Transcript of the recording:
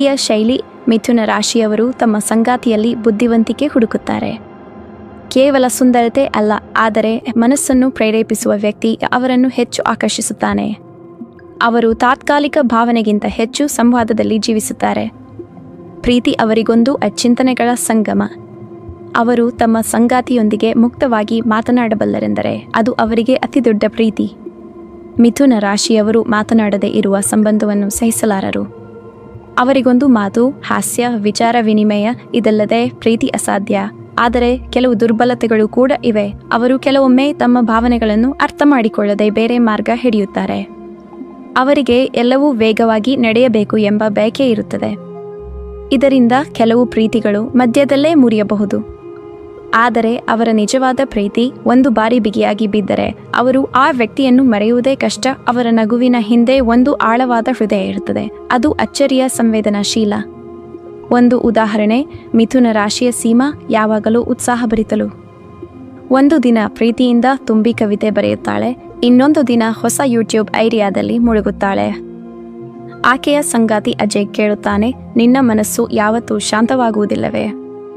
ಪ್ರೀತಿಯ ಶೈಲಿ ಮಿಥುನ ರಾಶಿಯವರು ತಮ್ಮ ಸಂಗಾತಿಯಲ್ಲಿ ಬುದ್ಧಿವಂತಿಕೆ ಹುಡುಕುತ್ತಾರೆ. ಕೇವಲ ಸುಂದರತೆ ಅಲ್ಲ, ಆದರೆ ಮನಸ್ಸನ್ನು ಪ್ರೇರೇಪಿಸುವ ವ್ಯಕ್ತಿ ಅವರನ್ನು ಹೆಚ್ಚು ಆಕರ್ಷಿಸುತ್ತಾನೆ. ಅವರು ತಾತ್ಕಾಲಿಕ ಭಾವನೆಗಿಂತ ಹೆಚ್ಚು ಸಂವಾದದಲ್ಲಿ ಜೀವಿಸುತ್ತಾರೆ. ಪ್ರೀತಿ ಅವರಿಗೊಂದು ಅಚಿಂತನೆಗಳ ಸಂಗಮ. ಅವರು ತಮ್ಮ ಸಂಗಾತಿಯೊಂದಿಗೆ ಮುಕ್ತವಾಗಿ ಮಾತನಾಡಬಲ್ಲರೆಂದರೆ ಅದು ಅವರಿಗೆ ಅತಿದೊಡ್ಡ ಪ್ರೀತಿ. ಮಿಥುನ ರಾಶಿಯವರು ಮಾತನಾಡದೇ ಇರುವ ಸಂಬಂಧವನ್ನು ಸಹಿಸಲಾರರು. ಅವರಿಗೊಂದು ಮಾತು, ಹಾಸ್ಯ, ವಿಚಾರ, ವಿನಿಮಯ, ಇದಲ್ಲದೆ ಪ್ರೀತಿ ಅಸಾಧ್ಯ. ಆದರೆ ಕೆಲವು ದುರ್ಬಲತೆಗಳು ಕೂಡ ಇವೆ. ಅವರು ಕೆಲವೊಮ್ಮೆ ತಮ್ಮ ಭಾವನೆಗಳನ್ನು ಅರ್ಥ ಮಾಡಿಕೊಳ್ಳದೆ ಬೇರೆ ಮಾರ್ಗ ಹಿಡಿಯುತ್ತಾರೆ. ಅವರಿಗೆ ಎಲ್ಲವೂ ವೇಗವಾಗಿ ನಡೆಯಬೇಕು ಎಂಬ ಬಯಕೆ ಇರುತ್ತದೆ. ಇದರಿಂದ ಕೆಲವು ಪ್ರೀತಿಗಳು ಮಧ್ಯದಲ್ಲೇ ಮುರಿಯಬಹುದು. ಆದರೆ ಅವರ ನಿಜವಾದ ಪ್ರೀತಿ ಒಂದು ಬಾರಿ ಬಿಗಿಯಾಗಿ ಬಿದ್ದರೆ ಅವರು ಆ ವ್ಯಕ್ತಿಯನ್ನು ಮರೆಯುವುದೇ ಕಷ್ಟ, ಅವರ ನಗುವಿನ ಹಿಂದೆ ಒಂದು ಆಳವಾದ ಹೃದಯ ಇರುತ್ತದೆ. ಅದು ಅಚ್ಚರಿಯ ಸಂವೇದನಾಶೀಲ. ಒಂದು ಉದಾಹರಣೆ, ಮಿಥುನ ರಾಶಿಯ ಸೀಮಾ ಯಾವಾಗಲೂ ಉತ್ಸಾಹಭರಿತಲು ಒಂದು ದಿನ ಪ್ರೀತಿಯಿಂದ ತುಂಬಿ ಕವಿತೆ ಬರೆಯುತ್ತಾಳೆ, ಇನ್ನೊಂದು ದಿನ ಹೊಸ ಯೂಟ್ಯೂಬ್ ಐಡಿಯಾದಲ್ಲಿ ಮುಳುಗುತ್ತಾಳೆ. ಆಕೆಯ ಸಂಗಾತಿ ಅಜಯ್ ಕೇಳುತ್ತಾನೆ, ನಿನ್ನ ಮನಸ್ಸು ಯಾವತ್ತೂ ಶಾಂತವಾಗುವುದಿಲ್ಲವೇ?